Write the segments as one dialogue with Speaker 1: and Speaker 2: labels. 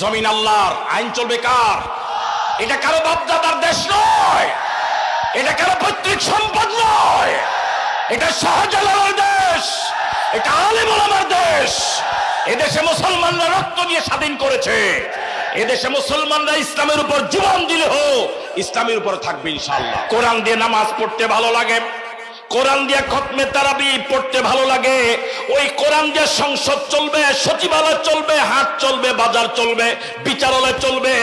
Speaker 1: জমিন আল্লাহর, আইন চলবে কার? এটা কারও বাপদাদার দেশ নয়। এটা কারও পৈতৃক সম্পদ নয়। এটা শাহজালালের দেশ, এটা আলেম ওলামার দেশ। এদেশে মুসলমানরা রক্ত দিয়ে স্বাধীন করেছে। এদেশে মুসলমানরা ইসলামের উপর জীবন দিলে হো ইসলামের উপর থাকবে ইনশাআল্লাহ। কোরআন দিয়ে নামাজ পড়তে ভালো লাগে। কোরআন দিয়ে খতমে তারাবি পড়তে ভালো লাগে। ওই কোরআন দিয়ে সংসদ চলবে, সচিবালয় চলবে, হাট চলবে, বাজার চলবে, বিচারালয় চলবে।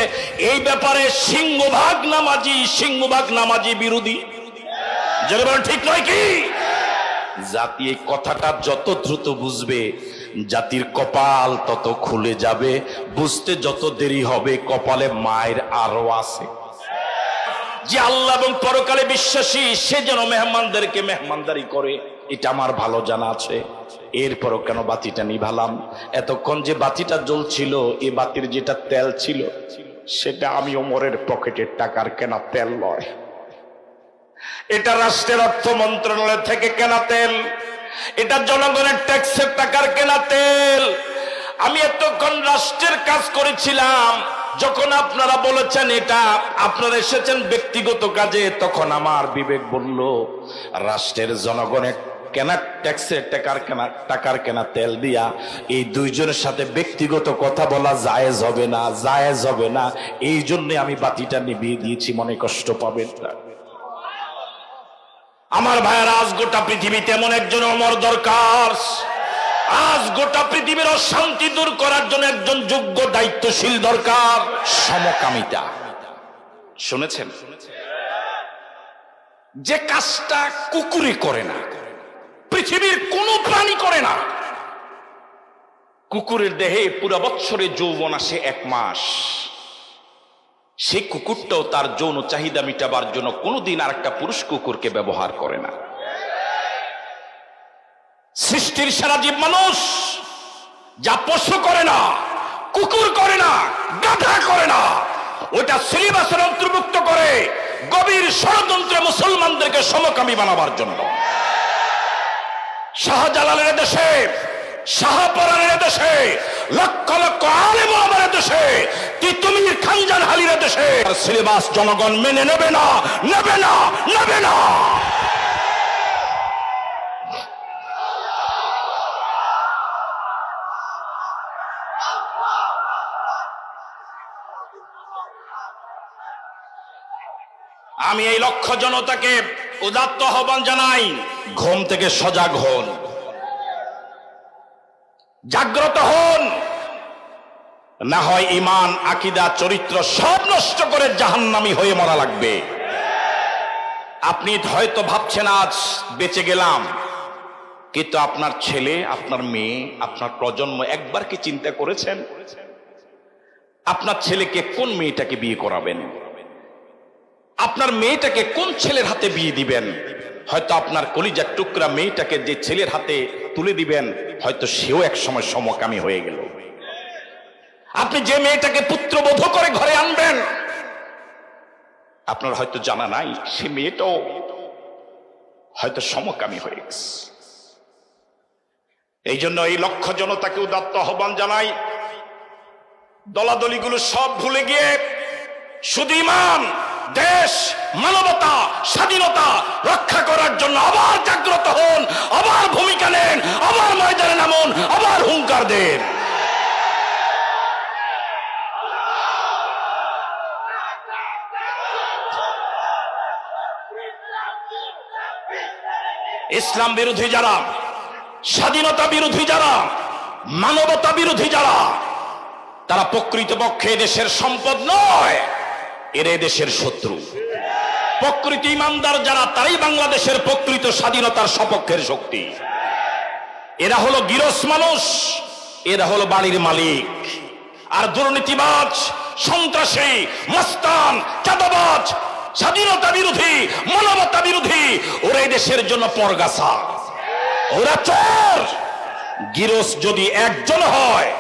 Speaker 1: এই ব্যাপারে সিংহভাগ নামাজি সিংহভাগ নামাজি বিরোধী। ঠিক নয় কি? জাতি এই কথাটা যত দ্রুত বুঝবে, জাতির কপাল তত খুলে যাবে। বুঝতে যত দেরি হবে, কপালে মায়ের আরও আছে। যে আল্লাহ এবং পরকালে বিশ্বাসী, সে যেন মেহমানদেরকে মেহমানদারি করে। এটা আমার ভালো জানা আছে। এরপরও কেন বাতিটা নিভালাম? এতক্ষণ যে বাতিটা জ্বলছিল, এ বাতির যেটা তেল ছিল, সেটা আমি ওমরের পকেটের টাকার কেনা তেল নয় এটা রাষ্ট্রের অর্থ মন্ত্রণালয় থেকে কেনা তেল। এটা জনগণের ট্যাক্সের টাকার কেনা তেল। আমি এতক্ষণ রাষ্ট্রের কাজ করেছিলাম। যখন আপনারা বলেছেন এটা, আপনারা এসেছেন ব্যক্তিগত কাজে, তখন আমার বিবেক বলল, রাষ্ট্রের জনগণের কেনা ট্যাক্সের টাকার কেনা টাকার কেনা তেল দিয়া এই দুইজনের সাথে ব্যক্তিগত কথা বলা জায়েজ হবে না, জায়েজ হবে না। এই জন্য আমি বাতিটা নিভিয়ে দিয়েছি, মনে কষ্ট পাবেন না। আমার ভাইয়ের, আজ গোটা পৃথিবীতে এমন একজন অমর দরকার। আজ গোটা পৃথিবীর অশান্তি দূর করার জন্য একজন যোগ্য, দায়িত্বশীল দরকার, সমকামিতা। শুনেছেন? যে কাজটা কুকুরে করে না, পৃথিবীর কোনো প্রাণী করে না, কুকুরের দেহে পুরো বৎসরে যৌবন আসে এক মাস। সেই কুকুরটাও তার যৌন চাহিদা মিটাবার জন্য কোনোদিন আর একটা পুরুষ কুকুরকে ব্যবহার করে না। সৃষ্টির সারা জীব মানুষ। যা পশু করে না, কুকুর করে না, গাধা করে না, ওটা সিলেবাসের অন্তর্ভুক্ত করে গভীর ষড়যন্ত্রে মুসলমানদেরকে সমকামী বানাবার জন্য। শাহজালালের দেশে, শাহপরানের দেশে, লক্ষ লক্ষ আলেম আমার দেশে, তিতুমির খানজান হালির দেশে। সিলেবাস জনগণ মেনে নেবে না নেবে না নেবে না। আমি এই লক্ষ জনতাকে উদাত্ত আহ্বান জানাই, ঘুম থেকে সজাগ হন। জাগ্রত হন। না হয় ইমান আকিদা, চরিত্র সব নষ্ট করে জাহান্নামি হয়ে মরা লাগবে। আপনি হয়তো ভাবছেন, আজ বেঁচে গেলাম। কিন্তু আপনার ছেলে, আপনার মেয়ে, আপনার প্রজন্ম একবার কি চিন্তা করেছেন? আপনার ছেলেকে কোন মেয়েটাকে বিয়ে করাবেন? আপনার মেয়েটাকে কোন ছেলের হাতে বিয়ে দিবেন? হয়তো আপনার কলিজার টুকরা মেয়েটাকে যে ছেলের হাতে তুলে দিবেন, হয়তো সেও এক সময় সমকামী হয়ে গেল। আপনি যে মেয়েটাকে পুত্রবোধ করে ঘরে আনবেন, আপনার হয়তো জানা নাই, সে মেয়েটাও হয়তো সমকামী হয়ে গেছে। এই জন্য এই লক্ষ জনতাকে উদাত্ত আহ্বান জানাই, দলাদলিগুলো সব ভুলে গিয়ে শুধু ইমান দেশ, মানবতা, স্বাধীনতা রক্ষা করার জন্য আবার জাগ্রত হন, আবার ভূমিকা নেন, আবার ময়দানে নামুন, আবার হুঙ্কার দেন। ইসলাম বিরোধী যারা, স্বাধীনতা বিরোধী যারা, মানবতা বিরোধী যারা, তারা প্রকৃতপক্ষে দেশের সম্পদ নয়। এরা দেশের শত্রু। প্রকৃত ইমানদার যারা, তারাই বাংলাদেশের প্রকৃত স্বাধীনতার সপক্ষের শক্তি। এরা হলো গিরস মানুষ, এরা হলো বাড়ির মালিক। আর দুর্নীতিবাজ, সন্ত্রাসী, মস্তান, চাঁদাবাজ, স্বাধীনতা বিরোধী মানবতা বিরোধী, ওরা দেশের জন্য পরগাছা। ওরা চোর। গিরস যদি একজন হয়,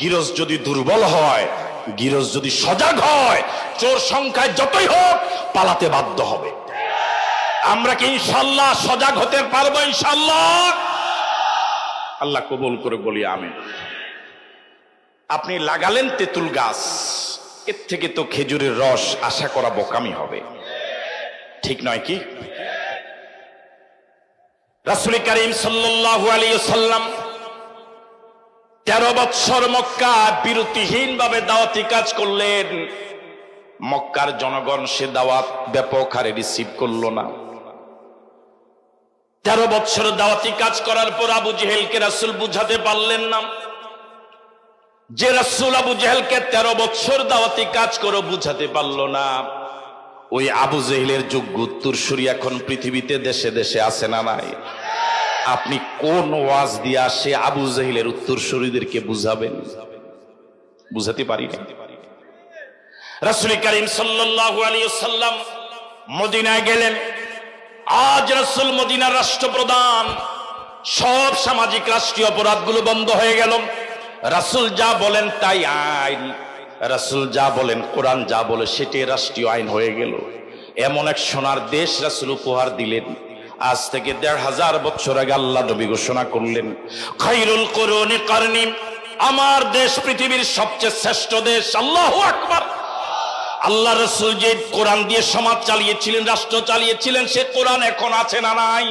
Speaker 1: গিরস যদি দুর্বল হয় গিরস যদি সজাগ হয়, চোর সংখ্যায় যতই হোক, পালাতে বাধ্য হবে। আমরা কি ইনশাল্লাহ সজাগ হতে পারব ইনশাল্লাহ? আল্লাহ কবুল করে বলি আমি আপনি লাগালেন তেঁতুল গাছ, এর থেকে তো খেজুরের রস আশা করা বোকামি হবে। ঠিক নয় কি? রাসুল করিম আলাইহি সাল্লাম তেরো বৎসর মক্কা বিরতিহীন ভাবে দাওয়াতি কাজ করলেন। মক্কার জনগণ সে দাওয়াত ব্যাপক হারে রিসিভ করল না। তেরো বৎসর দাওয়াতি কাজ করার পর আবু জেহেলকে রাসুল বুঝাতে পারলেন না। যে রাসুল আবু জেহেলকে তেরো বৎসর দাওয়াতি কাজ করে বুঝাতে পারল না। ওই আবু জেহেলের যোগ্য উত্তরসূরি এখন পৃথিবীতে দেশে দেশে আছে না নাই? আপনি কোন ওয়াজ দিয়ে আসে আবু জেহেলের উত্তরসূরিদেরকে বুঝাবেন? বুঝাতে পারি না। রাসুল করিম সাল্লাল্লাহু আলাইহি সাল্লাম মদিনায় গেলেন। আজ রাসূল মদিনার রাষ্ট্রপ্রধান, সব সামাজিক রাষ্ট্রীয় অপরাধগুলো বন্ধ হয়ে গেল। রাসূল যা বলেন তাই আইন। রাসূল যা বলেন, কোরআন যা বলে, সেটাই রাষ্ট্রীয় আইন হয়ে গেল। এমন এক সোনার দেশ রাসূল উপহার দিলেন। আজ থেকে দেড় হাজার বছর আগে আল্লাহ নবী ঘোষণা করলেন, খাইরুল করুনি কারণী আমার দেশ পৃথিবীর সবচেয়ে শ্রেষ্ঠ দেশ। আল্লাহু আকবার। আল্লাহ রসুল যে কোরআন দিয়ে সমাজ চালিয়েছিলেন, রাষ্ট্র চালিয়েছিলেন, সে কোরআন এখন আছে না নাই?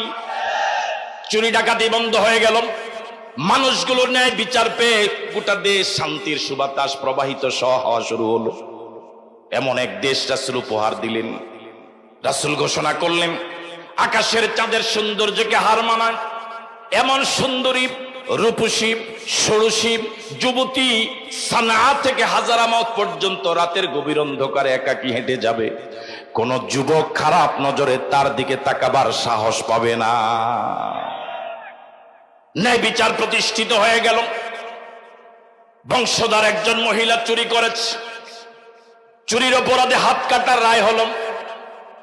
Speaker 1: চুরি ডাকাতি বন্ধ হয়ে গেল। মানুষগুলোর ন্যায় বিচার পেয়ে গোটা দেশ শান্তির সুবাতাস প্রবাহিত সহ হওয়া শুরু হলো। এমন এক দেশ রাসুল উপহার দিলেন। রাসুল ঘোষণা করলেন আকাশের চাঁদের সৌন্দর্যকে হার মানায়। এমন সুন্দরী, রূপসী, ষোড়শী যুবতী সানা থেকে হাজারামত পর্যন্ত রাতের গভীর অন্ধকারে একাকি হেঁটে যাবে। কোন যুবক খারাপ নজরে তার দিকে তাকাবার সাহস পাবে না। ন্যায় বিচার প্রতিষ্ঠিত হয়ে গেল। বংশধর একজন মহিলা চুরি করেছে। চুরির অপরাধে হাত কাটার রায় হল।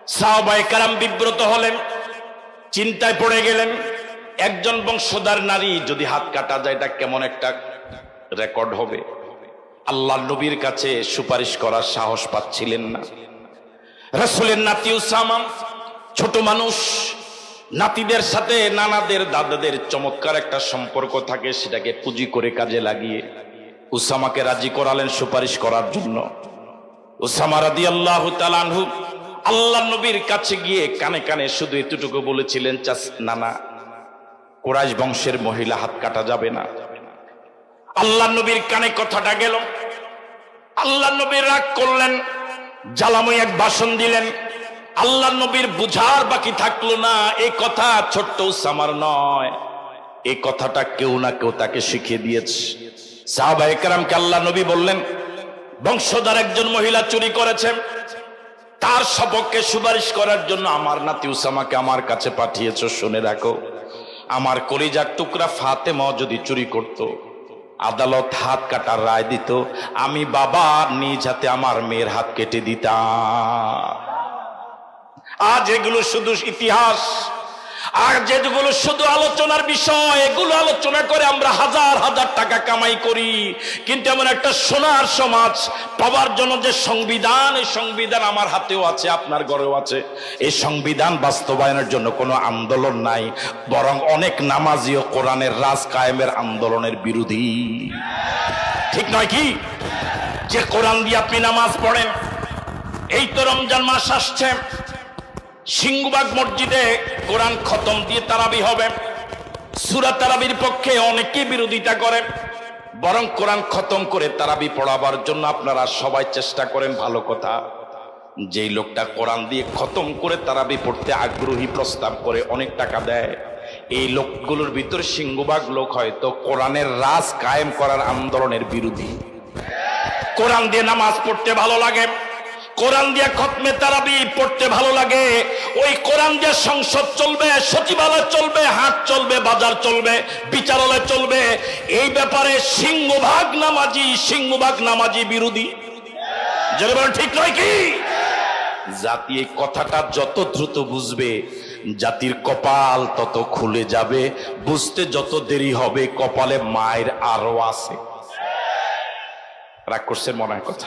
Speaker 1: সাহবাই কারাম বিব্রত হলেন, চিন্তায় পড়ে গেলেন, একজন বংশধার নারী যদি হাত কাটা যায়, এটা কেমন একটা রেকর্ড হবে? আল্লাহ নবীর কাছে সুপারিশ করার সাহস পাচ্ছিলেন না। রসুলের নাতি উসামা, ছোট মানুষ, নাতিদের সাথে নানাদের দাদাদের চমৎকার একটা সম্পর্ক থাকে, সেটাকে পুঁজি করে কাজে লাগিয়ে উসামাকে রাজি করালেন সুপারিশ করার জন্য। উসামা রাদি আল্লাহ তালানহু আল্লাহ নবীর কাছে গিয়ে কানে কানে শুধু এতটুকু বলেছিলেন, চাস, নানা, কোরাইশ বংশের মহিলা হাত কাটা যাবে না। আল্লাহ নবীর কানে কথাটা গেল। আল্লাহ নবীর রাগ করলেন, জ্বালাময় এক ভাষণ দিলেন। আল্লাহ নবীর বুঝার বাকি থাকল না এই কথা ছোট্ট উসামার নয়। এই কথাটা কেউ না কেউ তাকে শিখিয়ে দিয়েছে। সাহাবা একরামকে আল্লাহ নবী বললেন, বংশধর একজন মহিলা চুরি করেছেন তার সপক্ষে সুপারিশ করার জন্য আমার নাতি উসামাকে আমার কাছে পাঠিয়েছ, শুনে রাখো। আমার কলিজার টুকরা ফাতেমা যদি চুরি করত, আদালত হাত কাটার রায় দিত, আমি বাবা নিজ হাতে আমার মেয়ের হাত কেটে দিতাম। আজ এগুলো শুধু ইতিহাস। আর যেগুলো শুধু আলোচনার বিষয়, এগুলো আলোচনা করে আমরা হাজার হাজার টাকা কামাই করি। কিন্তু এমন একটা সোনার সমাজ পাওয়ার জন্য যে সংবিধান, এই সংবিধান আমার হাতেও আছে, আপনার ঘরেও আছে। এই সংবিধান বাস্তবায়নের জন্য কোনো আন্দোলন নাই, বরং অনেক নামাজি ও কোরআনের রাজ কায়েমের আন্দোলনের বিরোধী। ঠিক নয় কি? যে কোরআন দিয়ে আপনি নামাজ পড়েন, এই তো রমজান মাস আসছে। সিংহবাগ মসজিদে কোরআন খতম দিয়ে তারাবি হবে। সুরা তারাবির পক্ষে অনেকে বিরোধিতা করে, বরং কোরআন খতম করে তারাবি পড়াবার জন্য আপনারা সবাই চেষ্টা করেন, ভালো কথা। যেই লোকটা কোরআন দিয়ে খতম করে তারাবি পড়তে আগ্রহী প্রস্তাব করে অনেক টাকা দেয়, এই লোকগুলোর ভিতরে সিংহবাগ লোক হয়তো কোরআনের রাজ কায়েম করার আন্দোলনের বিরোধী। কোরআন দিয়ে নামাজ পড়তে ভালো লাগে কোরআন দিয়ে খতমে তারাবি পড়তে ভালো লাগে। ওই কোরআন দিয়ে সংসদ চলবে, সচিবালয় চলবে, হাট চলবে, বাজার চলবে, বিচারালয় চলবে। এই ব্যাপারে সিংহভাগ নামাজি সিংহভাগ নামাজি বিরোধী। ঠিক নয় কি? জাতি এই কথাটা যত দ্রুত বুঝবে, জাতির কপাল তত খুলে যাবে। বুঝতে যত দেরি হবে, কপালে মায়ের আরও আছে। রাগ করছেন মনে হয় কথা।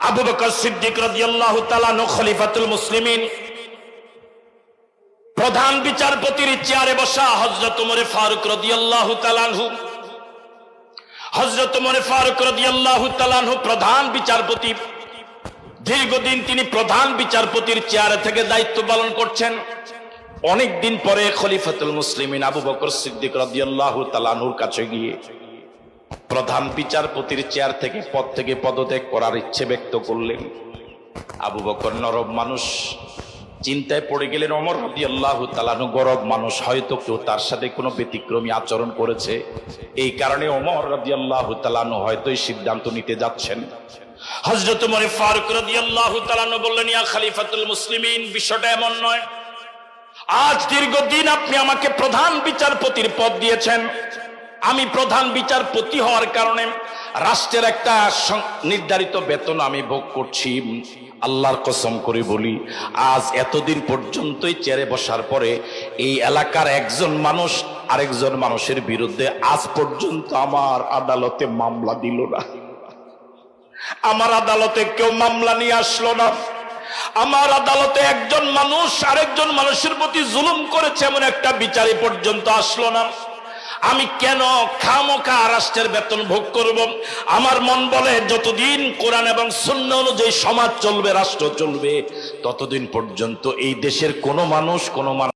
Speaker 1: আবু বকর সিদ্দিক রাদিয়াল্লাহু তাআলা খলিফাতুল মুসলিমিন প্রধান বিচারপতির চেয়ারে বসা হযরত ওমর ফারুক রাদিয়াল্লাহু তাআলা আনহু হজরত মনে ফারুক রাদিয়াল্লাহু তাআলাহু প্রধান বিচারপতি। দীর্ঘদিন তিনি প্রধান বিচারপতির চেয়ারে থেকে দায়িত্ব পালন করছেন। অনেক দিন পরে খলিফাতুল মুসলিমিন আবু বকর সিদ্দিক রাদিয়াল্লাহু তাআলাহুর কাছে গিয়ে প্রধান বিচারপতির চেয়ার থেকে পদ থেকে পদত্যাগ করার ইচ্ছে ব্যক্ত করলেন। আবু বকর নরম মানুষ। চিন্তায় পড়ে গেলেন অমর রবি আল্লাহ তালানু গরব মানুষ, হয়তো কেউ তার সাথে কোনো ব্যতিক্রমী আচরণ করেছে। এই কারণে অমর রবি আল্লাহ তালানু হয়তো সিদ্ধান্ত নিতে যাচ্ছেন। হজরত মনে ফারুক রবি আল্লাহ তালানু বললেন, ইয়া খালিফাতুল মুসলিমিন, বিষয়টা এমন নয়। আজ দীর্ঘদিন আপনি আমাকে প্রধান বিচারপতির পদ দিয়েছেন। আমি প্রধান বিচারপতি হওয়ার কারণে রাষ্ট্রের একটা নির্ধারিত বেতন আমি ভোগ করছি। আল্লাহর কসম করে বলি, আজ এতদিন পর্যন্তই চেয়ারে বসার পরে এই এলাকার একজন মানুষ আরেকজন মানুষের বিরুদ্ধে আজ পর্যন্ত আমার আদালতে মামলা দিল না। আমার আদালতে কেউ মামলা নিয়ে আসলো না। আমার আদালতে একজন মানুষ আরেকজন মানুষের প্রতি জুলুম করেছে এমন একটা বিচারে পর্যন্ত আসলো না। আমি কেন খামোখা রাষ্ট্রের বেতন ভোগ করব? আমার মন বলে যতদিন কোরআন এবং শূন্য অনুযায়ী সমাজ চলবে, রাষ্ট্র চলবে, ততদিন পর্যন্ত এই দেশের কোনো মানুষ কোনো মানুষ